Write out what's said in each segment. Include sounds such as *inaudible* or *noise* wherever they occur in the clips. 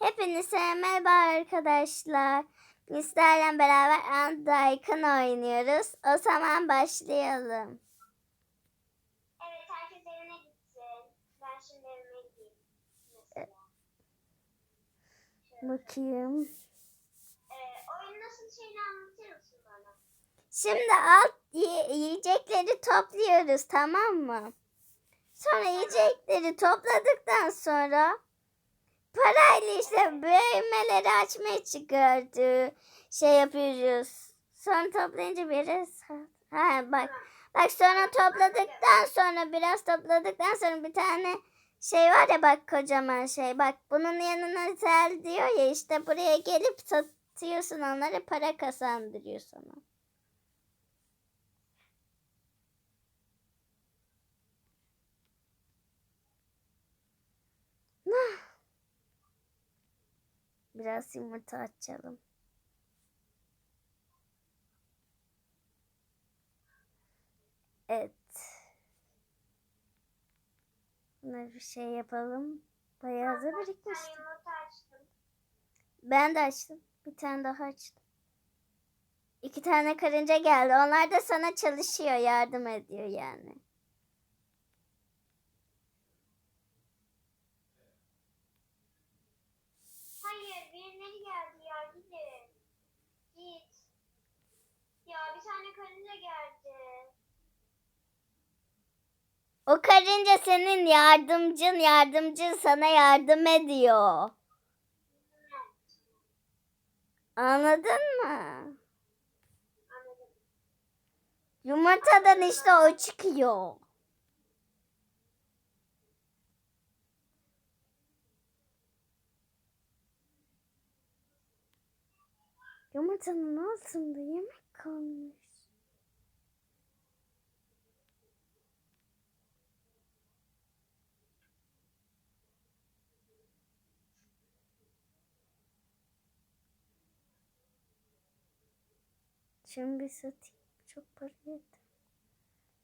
Hepinize merhaba arkadaşlar. Bizlerle beraber Andaykın oynuyoruz. O zaman başlayalım. Evet herkes evine gitsin. Ben şimdi evime gideyim. Mesela. Şöyle. Bakayım. Ee, oyun nasıl şeyini anlatır mısın bana? Şimdi alt yi- yiyecekleri topluyoruz tamam mı? Sonra yiyecekleri topladıktan sonra parayla işte büyümeleri açmaya çıkardı. Şey yapıyoruz. Sonra toplayınca biraz ha bak bak sonra topladıktan sonra biraz topladıktan sonra bir tane şey var ya bak kocaman şey bak bunun yanına tel diyor ya işte buraya gelip satıyorsun onları para kazandırıyor sana. Biraz yumurta açalım. Evet. Bunları bir şey yapalım. Bayağı da Ben birikmişti. Ben de açtım. Bir tane daha açtım. İki tane karınca geldi. Onlar da sana çalışıyor, yardım ediyor yani. Hayır birileri geldi ya gidin. Git. Ya bir tane karınca geldi. O karınca senin yardımcın, yardımcın sana yardım ediyor. Anladın mı? Anladım. Yumurtadan işte o çıkıyor. Yumurtanın altında yemek kalmış. Şimdi satayım. Çok para yetti.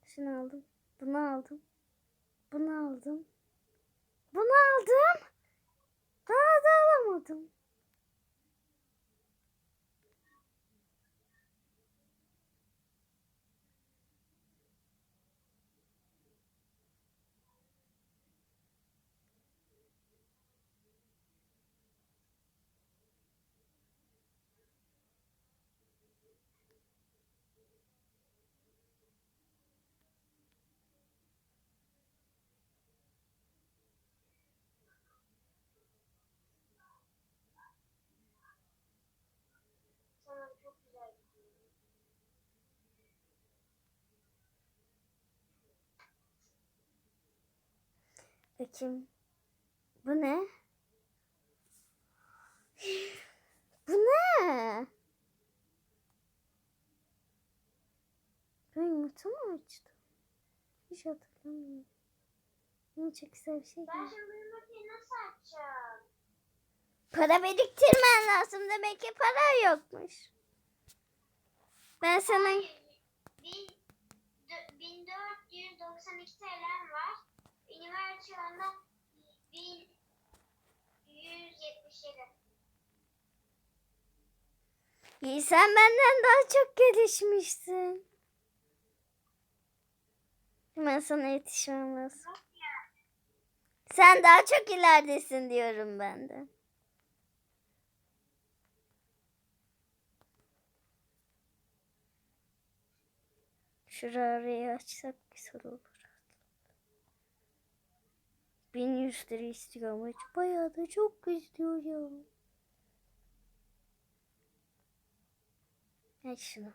Şunu aldım. Bunu aldım. Bunu aldım. Bunu aldım. Daha da alamadım. Bakayım. Bu ne? Bu ne? Ben yumurta mı açtım? Hiç hatırlamıyorum. Yine çok güzel bir şey Ben şimdi bu yumurtayı nasıl açacağım? Para biriktirmen lazım. Demek ki para yokmuş. Ben sana... Hayır. Bin, dö- 1492 TL'm var. Üniversite anda 1177. İyi sen benden daha çok gelişmişsin. Ben sana yetişmem lazım. Sen daha çok ileridesin diyorum ben de. Şurayı açsak güzel olur. 1100 lira istiyor ama bayağı da çok istiyor ya. Aç şunu.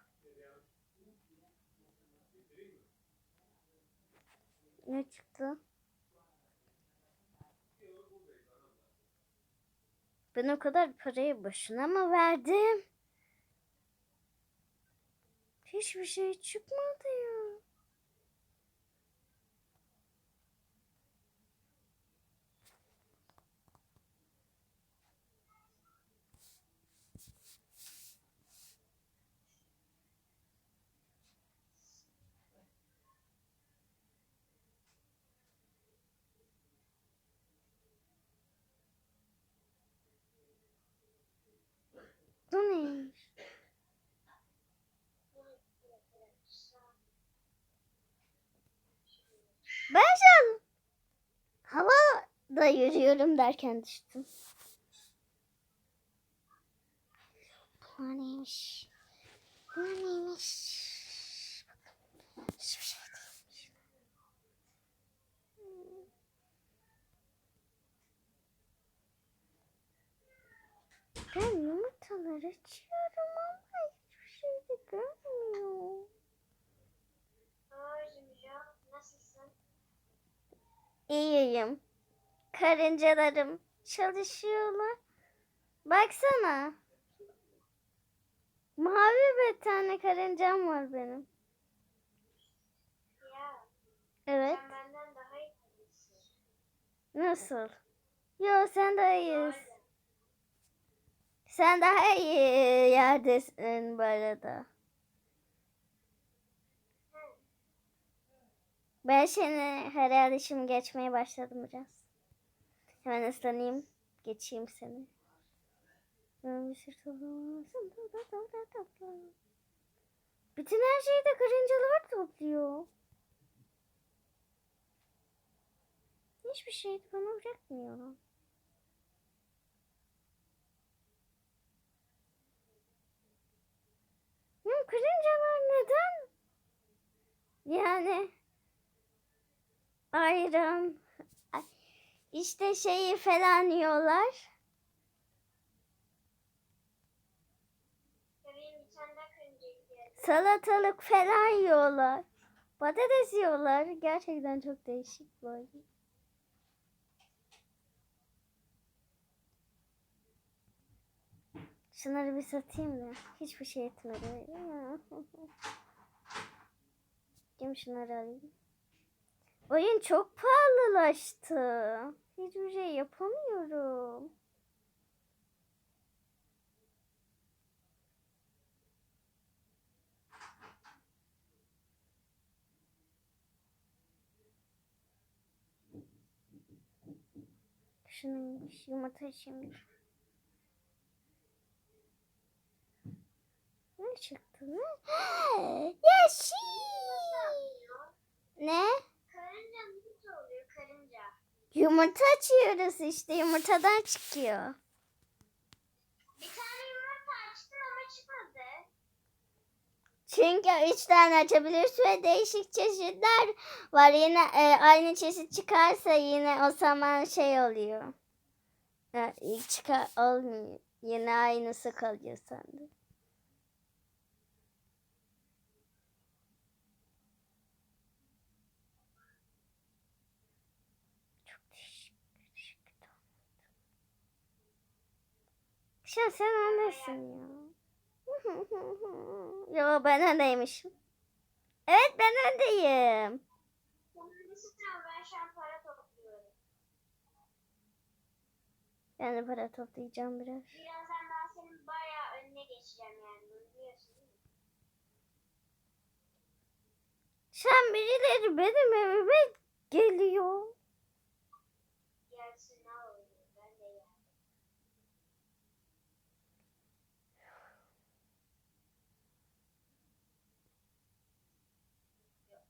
Ne çıktı? Ben o kadar parayı boşuna mı verdim? Hiçbir şey çıkmadı ya. Bu neymiş? Ben sen hava da yürüyorum derken düştüm. Bu neymiş? Bu neymiş? Hiçbir şey değilmiş. Ben yumurta açıyorum ama hiçbir şey de görmüyor. Nasılsın? İyiyim. Karıncalarım çalışıyorlar. Baksana. Mavi bir tane karıncam var benim. Ya Evet. sen benden daha iyi. Nasıl? Yo sen daha iyisin. Sen daha iyi yerdesin bu arada. Ben seni herhalde şimdi geçmeye başladım biraz. Hemen ıslanayım. Geçeyim seni. Bütün her şeyi de karıncalar topluyor. Hiçbir şey bana bırakmıyor. Ya karıncalar neden? Yani ayran ay, işte şeyi falan yiyorlar. Benim. Salatalık falan yiyorlar. Patates yiyorlar. Gerçekten çok değişik böyle. Şunları bir satayım da. Hiçbir şey etmedi. *laughs* Kim şunları alayım. Oyun çok pahalılaştı. Hiçbir şey yapamıyorum. Şunu yumurta şimdi. Ne çıktı ne? Yeşil. Ne? Karınca nasıl oluyor karınca? Yumurta açıyoruz işte yumurtadan çıkıyor. Bir tane yumurta açtım ama çıkmadı. Çünkü üç tane açabilirsin ve değişik çeşitler var. Yine e, aynı çeşit çıkarsa yine o zaman şey oluyor. İlk çıkar olmuyor. Yine aynısı kalıyor sende. An sen öndesin ya. *laughs* Yo ben öndeymişim. Evet ben öndeyim. Ben de para toplayacağım biraz. Birazdan ben senin bayağı önüne geçeceğim yani. Bunu biliyorsun değil mi? Sen birileri benim evime geliyor. Gelsin ne olur. Ben de yani. Ya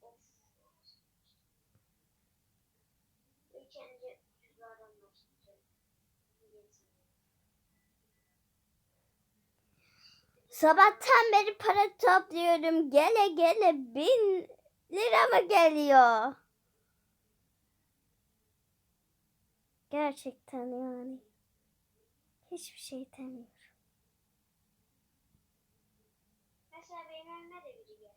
of. İlk önce cüzdandan başlayacağım. Sabahtan beri para topluyorum. Gele gele bin lira mı geliyor? Gerçekten yani. Hiçbir şey demiyorum. Mesela benim önüme de biri geldi.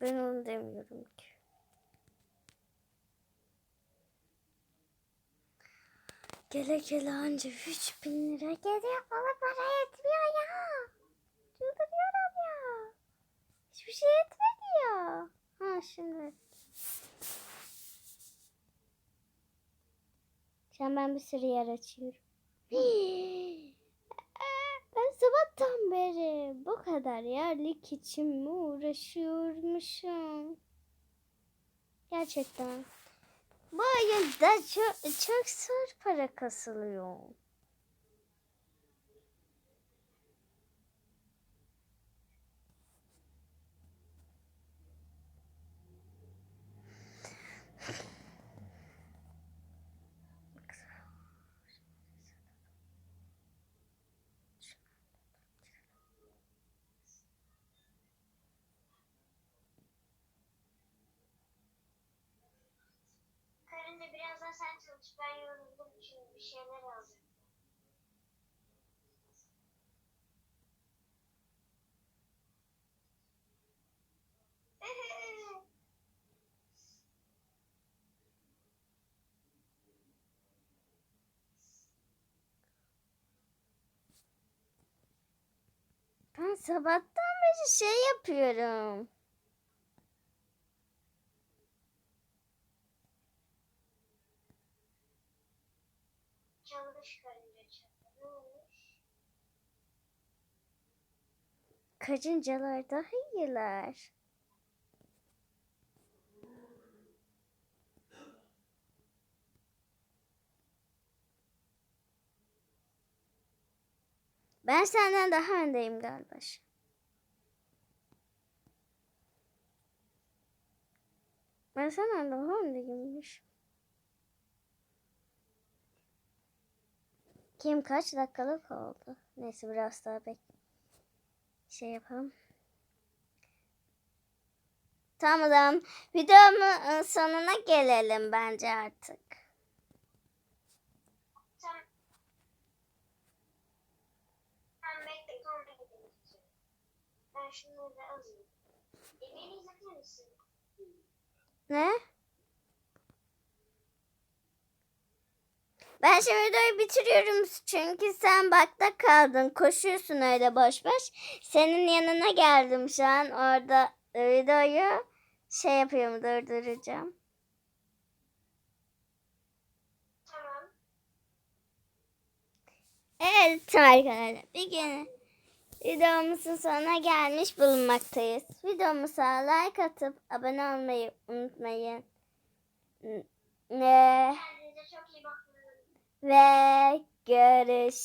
Ben onu demiyorum Gele gele anca 3000 lira geliyor. Bana para yetmiyor ya. Çıldırıyorum ya. Hiçbir şey yetmedi. Ha şimdi. Şu an ben bir sürü yer açıyorum. *gasps* Ben sabahtan beri bu kadar yerlik için mi uğraşıyormuşum? Gerçekten. Bu ayında çok, çok zor para kasılıyor. Bence birazdan sen çalış. Ben yoruldum çünkü bir şeyler aldım. Ben sabahtan beri şey yapıyorum. Çalış karınca çalış. Ne olmuş? Karıncalar daha iyiler. Ben senden daha öndeyim galiba. Ben senden daha öndeyimmiş. Kim kaç dakikalık oldu? Neyse biraz daha bek şey yapalım. Tamam. Videomun sonuna gelelim bence artık. Sen... Sen bekle sonra gidelim. Ben şunları da alayım. E beni izletir misin? Ne? Ben şimdi videoyu bitiriyorum çünkü sen bakta kaldın. Koşuyorsun öyle boş boş. Senin yanına geldim şu an. Orada videoyu şey yapıyorum durduracağım. Tamam. Evet arkadaşlar bir gün videomuzun sonuna gelmiş bulunmaktayız. Videomuza like atıp abone olmayı unutmayın. Ve, ve görüşürüz.